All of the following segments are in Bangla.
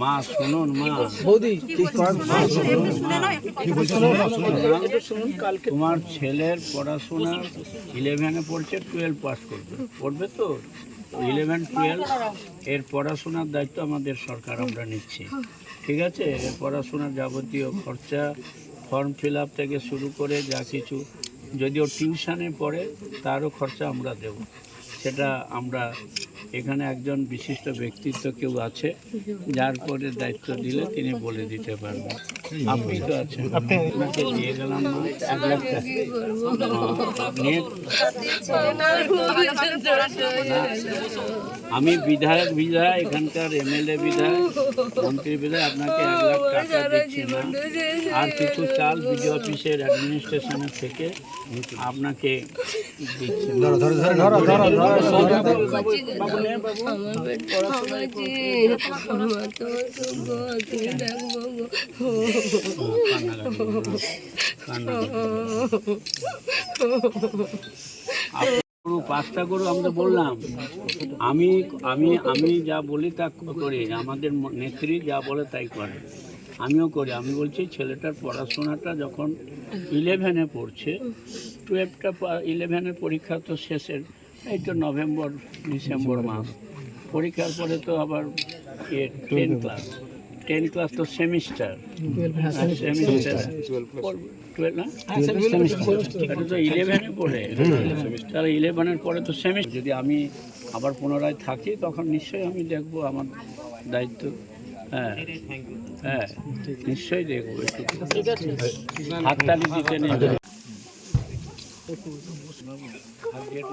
মা শুনুন মা বৌদি তোমার ছেলের পড়াশোনা ইলেভেনে পড়ছে টুয়েলভ পাস করবে পড়বে তো ইলেভেন টুয়েলভ এর পড়াশোনার দায়িত্ব আমাদের সরকার আমরা নিচ্ছি ঠিক আছে এর পড়াশোনার যাবতীয় খরচা ফর্ম ফিল আপ থেকে শুরু করে যা কিছু যদিও টিউশনে পড়ে তারও খরচা আমরা দেব সেটা আমরা এখানে একজন বিশিষ্ট ব্যক্তিত্ব কেউ আছে যার পরে দায়িত্ব দিলে তিনি বলে দিতে পারবেন। আপনি তো আছেন আপনাকে দিয়ে গেলাম এক লাখ আমি বিধায়ক বিধায়ক এখানকার এমএলএ বিধায়ক মন্ত্রী বিধায়ক আপনাকে এক লাখ টাকা দিচ্ছি না। আর কিছু চাল বিডিও অফিসের অ্যাডমিনিস্ট্রেশনের থেকে আপনাকে দিচ্ছি পাঁচটা গরু আমরা বললাম। আমি আমি আমি যা বলি তা করি, আমাদের নেত্রী যা বলে তাই করে। আমিও করি। আমি বলছি, ছেলেটার পড়াশোনাটা যখন ইলেভেনে পড়ছে টুয়েলভটা ইলেভেনের পরীক্ষা তো শেষের। এই তো নভেম্বর ডিসেম্বর মাস। পরীক্ষার পরে তো আবার টেন ক্লাস টেন ক্লাস তো সেমিস্টার সেমিস্টার এটা তো ইলেভেনে পড়ে। তাহলে ইলেভেনের পরে তো সেমিস্টার যদি আমি আবার পুনরায় থাকি তখন নিশ্চয়ই আমি দেখব আমার দায়িত্ব। হ্যাঁ। হ্যাঁ নিশ্চয়ই দেখব। হাততালি দিতে নেই। ভাগ্যের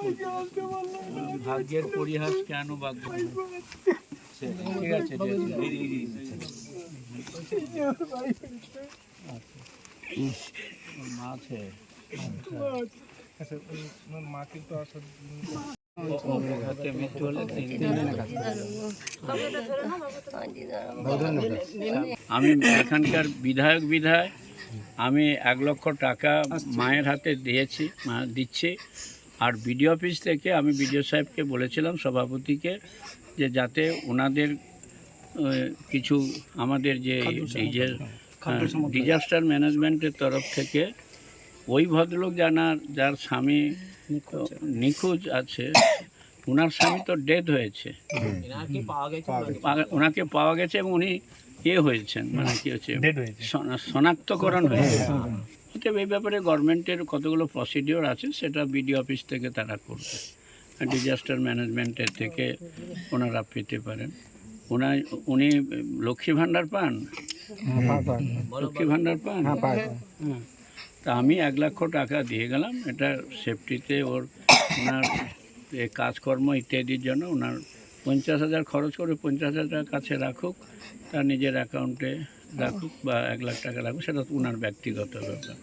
ভাগ্যের পরিহাস কেন ভাগ্য ঠিক আছে ঠিক আছে ওর মা আছে। ও- ও হাতে মৃত্যু হলে আমি এখানকার বিধায়ক বিধায়ক আমি এক লক্ষ টাকা মায়ের হাতে দিয়েছি মা দিচ্ছি। আর বিডিও অফিস থেকে আমি বিডিও সাহেবকে বলেছিলাম সভাপতিকে যে যাতে ওনাদের কিছু আমাদের যে এই যে ডিজাস্টার ম্যানেজমেন্টের তরফ থেকে ওই ভদ্রলোক জানার যার স্বামী নিখোঁজ। আছে ওনার স্বামী তো ডেথ হয়েছে। ওনাকে পাওয়া গেছে এবং উনি ইয়ে হয়েছেন মানে কি হচ্ছে? শনাক্তকরণ হয়েছে। অতএব এই ব্যাপারে গভর্নমেন্টের কতগুলো প্রসিডিওর আছে সেটা বিডি অফিস থেকে তারা করবে। ডিজাস্টার ম্যানেজমেন্টের থেকে ওনারা পেতে পারেন। ওনার উনি লক্ষ্মী ভাণ্ডার পান? লক্ষ্মী ভাণ্ডার পান? হ্যাঁ তা আমি এক লক্ষ টাকা দিয়ে গেলাম এটা সেফটিতে ওর ওনার কাজকর্ম ইত্যাদির জন্য ওনার পঞ্চাশ হাজার খরচ করে পঞ্চাশ হাজার কাছে রাখুক তার নিজের অ্যাকাউন্টে রাখুক বা এক লাখ টাকা রাখুক সেটা ওনার ব্যক্তিগত ব্যাপার।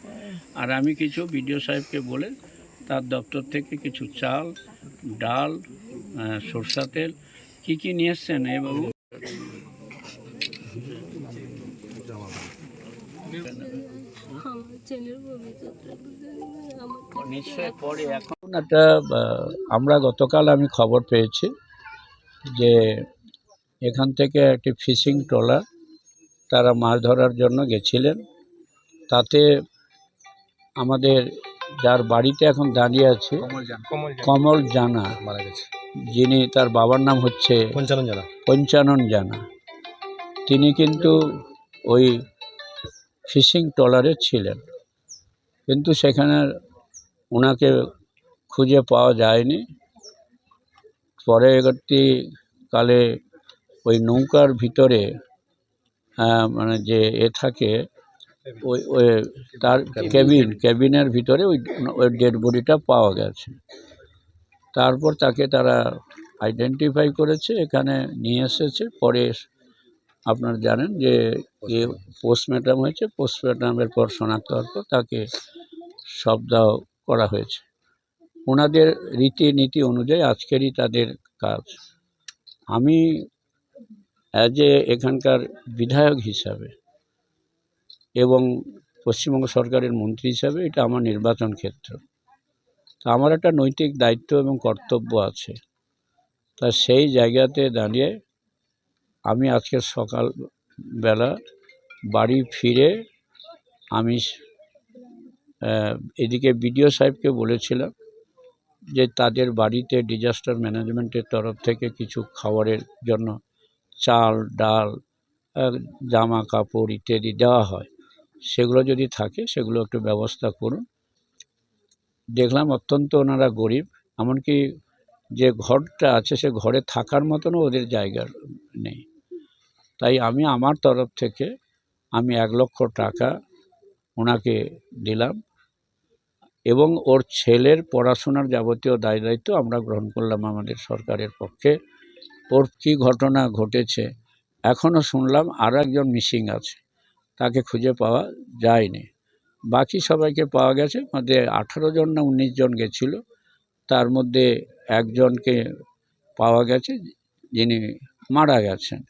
আর আমি কিছু বিডিও সাহেবকে বলে তার দপ্তর থেকে কিছু চাল ডাল সরষা তেল কী কী নিয়ে এসছেন এ বাবু? নিশ্চয় পরে এখন একটা আমরা গতকাল আমি খবর পেয়েছি। যে এখান থেকে একটি ফিশিং ট্রলার তারা মাছ ধরার জন্য গেছিলেন। তাতে আমাদের যার বাড়িতে এখন দাঁড়িয়ে আছে কমল জানা। মারা গেছে। যিনি তার বাবার নাম হচ্ছে পঞ্চানন জানা। পঞ্চানন জানা। তিনি কিন্তু ওই ফিশিং ট্রলারে ছিলেন। কিন্তু সেখানে ওনাকে খুঁজে পাওয়া যায়নি। পরবর্তী কালে ওই নৌকার ভিতরে আহ, মানে যে এ থাকে ওই ওই তার কেবিন কেবিনের ভিতরে ওই ওই ডেড বডিটা পাওয়া গেছে। তারপর তাকে তারা আইডেন্টিফাই করেছে এখানে নিয়ে এসেছে। পরে আপনারা জানেন যে এ পোস্টমর্টম হয়েছে পোস্টমর্টমের পর শনাক্ত হওয়ার পর তাকে শবদাহ করা হয়েছে। ওনাদের রীতিনীতি অনুযায়ী আজকেরই তাদের কাজ। আমি অ্যাজ এ এখানকার বিধায়ক হিসাবে এবং পশ্চিমবঙ্গ সরকারের মন্ত্রী হিসাবে এটা আমার নির্বাচন ক্ষেত্র। তা আমার একটা নৈতিক দায়িত্ব এবং কর্তব্য আছে। তা সেই জায়গাতে দাঁড়িয়ে আমি আজকে সকালবেলা বাড়ি ফিরে আমি এদিকে বিডিও সাহেবকে বলেছিলাম যে তাদের বাড়িতে ডিজাস্টার ম্যানেজমেন্টের তরফ থেকে কিছু খাবারের জন্য চাল, ডাল জামা কাপড় ইত্যাদি দেওয়া হয়। সেগুলো যদি থাকে, সেগুলো একটু ব্যবস্থা করুন। দেখলাম অত্যন্ত ওনারা গরিব, এমনকি যে ঘরটা আছে, সে ঘরে থাকার মতনও ওদের জায়গা নেই। তাই আমি আমার তরফ থেকে আমি এক লক্ষ টাকা ওনাকে দিলাম। এবং ওর ছেলের পড়াশোনার যাবতীয় দায় দায়িত্ব আমরা গ্রহণ করলাম আমাদের সরকারের পক্ষে। ওর কী ঘটনা ঘটেছে এখনও শুনলাম আর একজন মিসিং আছে। তাকে খুঁজে পাওয়া যায়নি। বাকি সবাইকে পাওয়া গেছে। মধ্যে আঠারো জন না উনিশ জন গেছিল। তার মধ্যে একজনকে পাওয়া গেছে যিনি মারা গেছেন।